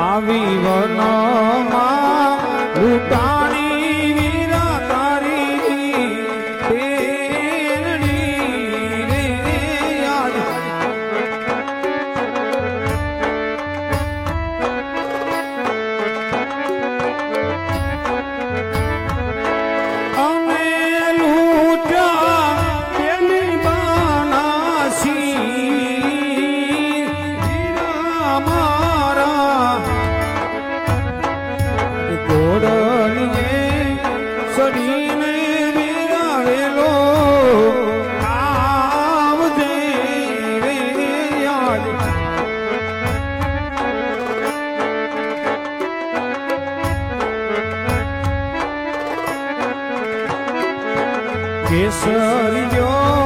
આવી વનમાં Kesariya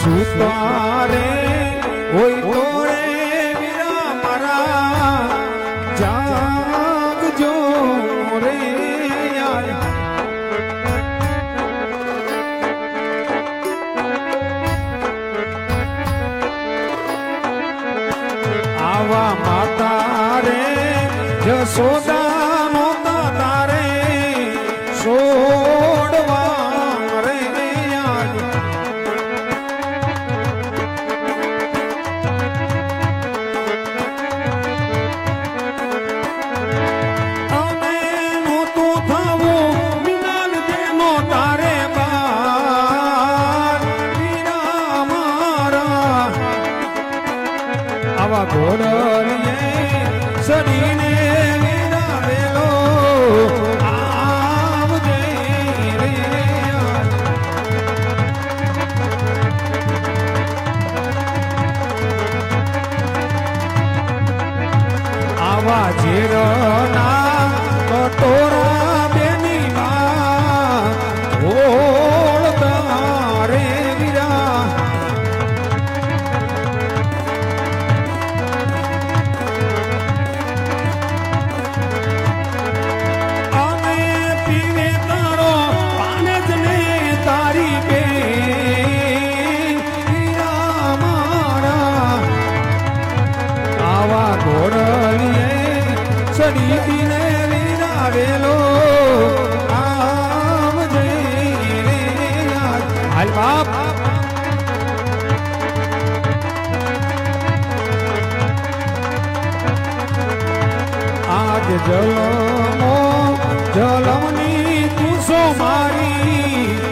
સુતારે હોય તોરે વીરા મારા. જાગજો રે આવા માતા રે જસોદા ઘોડરને સડીને વિરાવેલો આવા ઝેરના કટોરા ડીડીને વિરાવેલો. આમ જઈ રે હાલ બાપ. આજ જલમો જલમની તું સો મારી.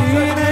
Marine.